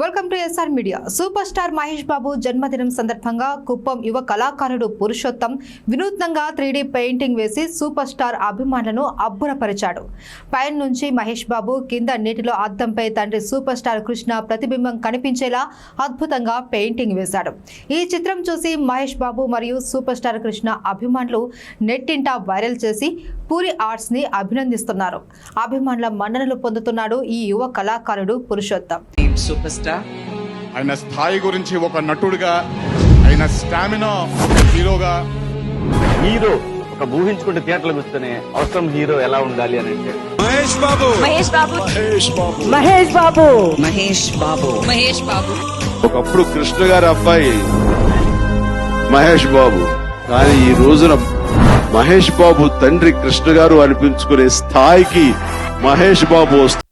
Welcome to SR media super star Mahesh Babu జన్మదినం సందర్భంగా కుప్పం యువ కళాకారుడు పురుషోత్తం వినూత్నంగా త్రీడీ పెయింటింగ్ వేసి సూపర్ స్టార్ అభిమానులను అబ్బురపరిచాడు. పైన నుంచి మహేష్ బాబు కింద నీటిలో అద్దంపై తండ్రి సూపర్ స్టార్ కృష్ణ ప్రతిబింబం కనిపించేలా అద్భుతంగా పెయింటింగ్ వేశాడు. ఈ చిత్రం చూసి మహేష్ బాబు మరియు సూపర్ స్టార్ కృష్ణ అభిమానులు నెట్టింట వైరల్ చేసి పూరి ఆర్ట్స్ని అభినందిస్తున్నారు. అభిమానుల మన్ననలు పొందుతున్నాడు ఈ యువ కళాకారుడు పురుషోత్తం. సూపర్ స్టార్ ఆయన స్థాయి గురించి ఒక నటుడిగా ఆయన స్టామినా ఒక హీరోగా. హీరో ఒక ఊహించుకుంటే థియేటర్లో కూర్చొని అవసరం హీరో ఎలా ఉండాలి అని అంటే. మహేష్ బాబు. మహేష్ బాబు. మహేష్ బాబు. మహేష్ బాబు. ఒకప్పుడు కృష్ణ గారి అబ్బాయి మహేష్ బాబు. కానీ ఈ రోజున మహేష్ బాబు తండ్రి కృష్ణ గారు అనిపించుకునే స్థాయికి మహేష్ బాబు వస్తు